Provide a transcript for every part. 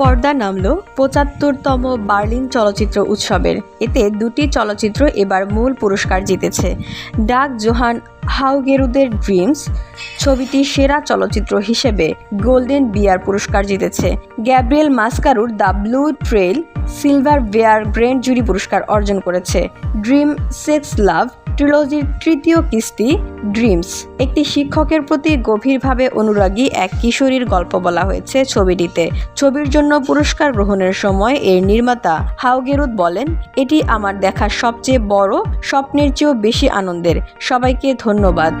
পর্দা নামল পঁচাত্তরতম বার্লিন চলচ্চিত্র উৎসবের। এতে দুটি চলচ্চিত্র এবার মূল পুরস্কার জিতেছে। ডাক জোহান হাউগেরুদের ড্রিমস ছবিটি সেরা চলচ্চিত্র হিসেবে গোল্ডেন বিয়ার পুরস্কার জিতেছে। Gabriel মাস্কারুর the blue trail silver bear grand jury পুরস্কার অর্জন করেছে। ড্রিম সেক্স লাভ ট্রিলজির তৃতীয় কিস্তি ড্রিমস একটি শিক্ষকের প্রতি গভীরভাবে অনুরাগী এক কিশোরীর গল্প বলা হয়েছে ছবিটিতে। ছবির জন্য পুরস্কার গ্রহণের সময় এর নির্মাতা হাউগেরুদ বলেন, এটি আমার দেখা সবচেয়ে বড়, স্বপ্নের চেয়েও বেশি আনন্দের। সবাইকে ধন্যবাদ।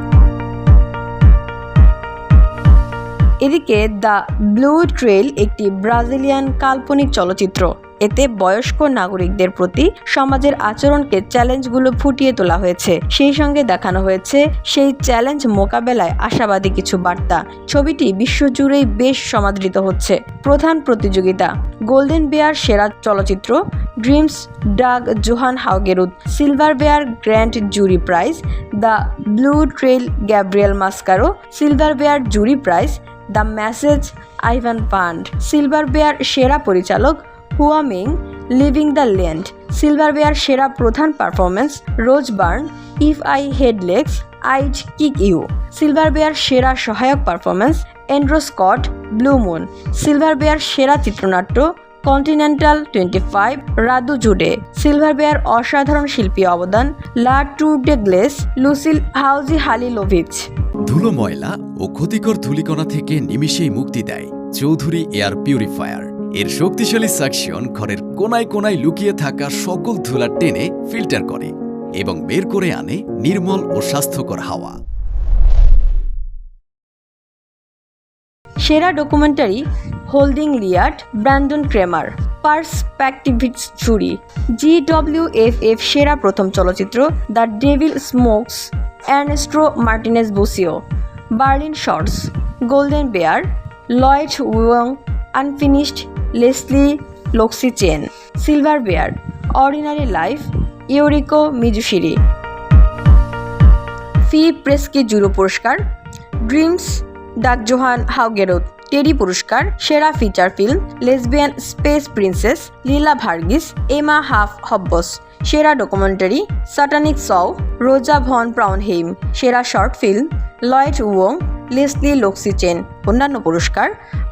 এদিকে দ্য ব্লু ট্রেল একটি ব্রাজিলিয়ান কাল্পনিক চলচ্চিত্র। এতে বয়স্ক নাগরিকদের প্রতি সমাজের আচরণকে চ্যালেঞ্জগুলো ফুটিয়ে তোলা হয়েছে। সেই সঙ্গে দেখানো হয়েছে সেই চ্যালেঞ্জ মোকাবেলায় আশাবাদী কিছু বার্তা। ছবিটি বিশ্বজুড়েই বেশ সমাদৃত হচ্ছে। প্রধান প্রতিযোগিতা গোল্ডেন বেয়ার সেরা চলচ্চিত্র dreams Dag Johan Haugerud silver bear grand jury prize, the blue trail Gabriel Mascaro, silver bear jury prize, the message Ivan Fund, silver bear সেরা পরিচালক Huo Meng living the land silver bear সেরা প্রধান performance Rose Byrne if I had legs kick you silver bear সেরা সহায়ক performance Andrew Scott blue moon silver bear সেরা চিত্রনাট্য continental twenty five Radu Jude silver bear অসাধারণ শিল্পী অবদান La Tour de Glace Lucile Hadzihalilovic ধুলো ময়লা ও ক্ষতিকর ধূলিকণা থেকে নিমিষেই মুক্তি দেয় চৌধুরী এয়ার পিউরিফায়ার। এর শক্তিশালী সাকশন ঘরের কোনায় কোনায় লুকিয়ে থাকা সকল ধুলা টেনে ফিল্টার করে এবং বের করে আনে নির্মল ও স্বাস্থ্যকর হাওয়া। সেরা documentary, holding Liard Brandon Cramer perspectives jury G W F F সেরা প্রথম চলচ্চিত্র, the devil smokes Ernesto Martinez Bussio, Berlin shorts, golden bear, Lloyd Wong unfinished Leslie Loksi Chan silver bear ordinary life Yoriko Mizushiri FIPRESCI jury পুরস্কার dreams Dag Johan Haugerud Teddy পুরস্কার সেরা feature film lesbian space princess Leela Varghese Emma Hough Hobbs সেরা documentary Satanic Sow Rosa von Praunheim সেরা short film Lloyd Wong Leslie Loksi Chan, অন্যান্য পুরস্কার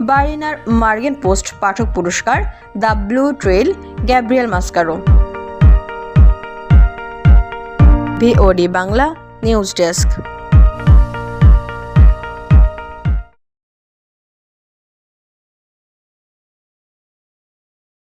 Berliner মার্গেন post পাঠক পুরস্কার, the blue trail Gabriel Mascaro. VOD Bangla news desk